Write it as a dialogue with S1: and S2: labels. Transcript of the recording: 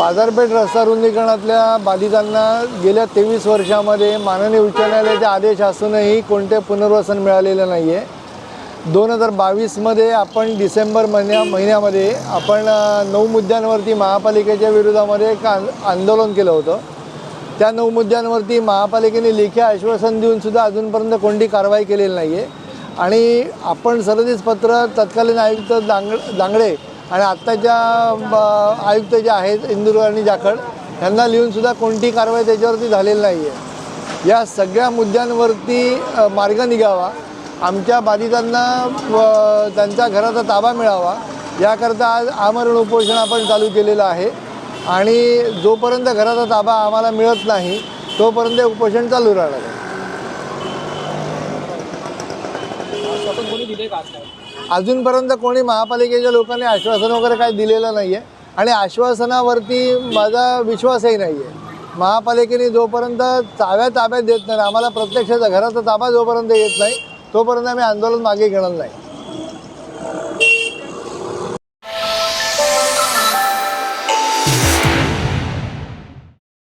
S1: बाजारपेठ रस्ता रुंदीकरणातल्या बाधितांना गेल्या तेवीस वर्षामध्ये माननीय उच्च न्यायालयाचे आदेश असूनही कोणते पुनर्वसन मिळालेलं नाही आहे दोन हजार बावीसमध्ये आपण डिसेंबर महिन्या महिन्यामध्ये आपण नऊ मुद्द्यांवरती महापालिकेच्या विरोधामध्ये एक आंदोलन केलं होतं. त्या नऊ मुद्द्यांवरती महापालिकेने लेखी आश्वासन देऊनसुद्धा अजूनपर्यंत कोणती कारवाई केलेली नाही आहे आणि आपण सरदेश पत्र तत्कालीन आयुक्त दांग दांगडे आणि आत्ताच्या ब- आयुक्त जे आहेत इंदूर आणि जाखड यांना लिहूनसुद्धा कोणती कारवाई त्याच्यावरती झालेली नाही आहे या सगळ्या मुद्द्यांवरती मार्ग निघावा. आमच्या बाधितांना व त्यांच्या घराचा ताबा मिळावा. याकरता आज आमरण उपोषण आपण चालू केलेलं आहे. आणि जोपर्यंत घराचा ताबा आम्हाला मिळत नाही तोपर्यंत उपोषण चालू राहणार आहे.
S2: आश्वासन कोणी दिले का
S1: अजूनपर्यंत कोणी महापालिकेच्या लोकांनी आश्वासन वगैरे काही दिलेलं नाही आहे आणि आश्वासनावरती माझा विश्वासही नाही आहे महापालिकेने जोपर्यंत ताब्या ताब्यात देत नाही आम्हाला प्रत्यक्षाचा घराचा ताबा जोपर्यंत येत नाही तोपर्यंत आम्ही आंदोलन मागे घेणार नाही.